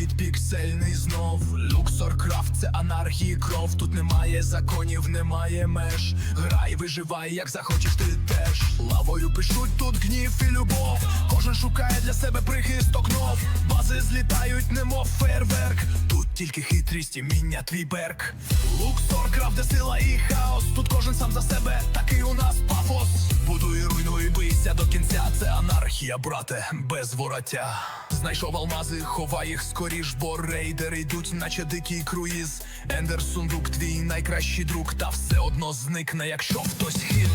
світ знов. Люксор крафт це анархії кров. Тут немає законів, немає меж. Грай, виживай, як захочеш ти теж. Лавою пишуть тут гнів і любов. Кожен шукає для себе прихисток нов. Бази злітають, немов фейерверк. Тільки хитрість і міння твій берк. Люксор крафт, де сила і хаос. Тут кожен сам за себе, такий у нас пафос. Будуй, руйнуй, бийся до кінця. Це анархія, брате, без вороття. Знайшов алмази, ховай їх скоріш, бо рейдери йдуть, наче дикий круїз. Ендер сундук, твій найкращий друг, та все одно зникне, якщо хтось хід.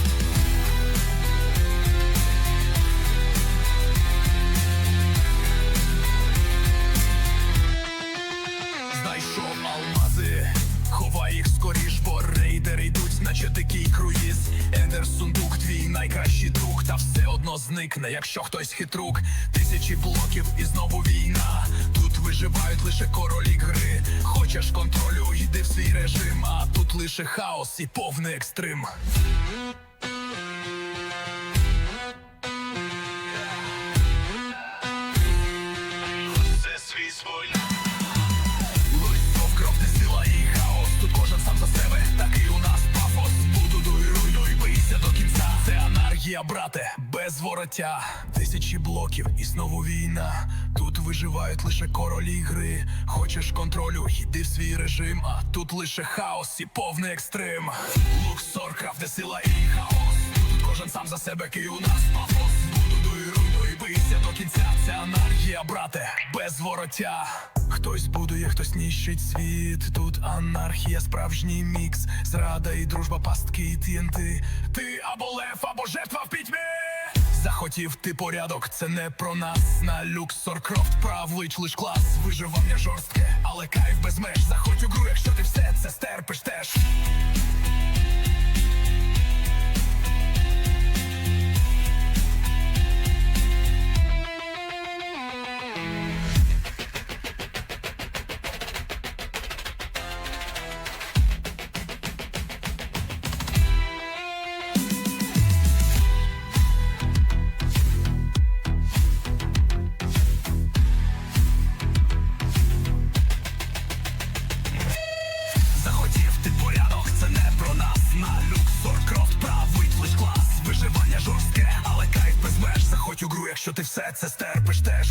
Йдуть, такий круїз. Енерсундук, твій найкращий друг, та все одно зникне, якщо хтось хитрук. Тисячі блоків і знову війна. Тут виживають лише королі гри. Хочеш контролю, йди в свій режим, а тут лише хаос і повний екстрим. Брате, без вороття. Тисячі блоків і знову війна. Тут виживають лише королі гри. Хочеш контролю, йди в свій режим. А тут лише хаос і повний екстрим. Луксор, крав, де сила і хаос. Тут кожен сам за себе, який у нас пафос. Будуй, руйнуй, бийся до кінця. Це анархія, брате, без вороття Хтось будує, хтось нищить світ. Тут анархія, справжній мікс. Зрада і дружба, пастки і тінти. Ти або лев, або жертва в пітьмі. Захотів ти порядок, це не про нас. На люксор крофт правлич лиш клас. Виживання жорстке, але кайф без меж. Заходь у гру, якщо ти все ти все це стерпиш теж.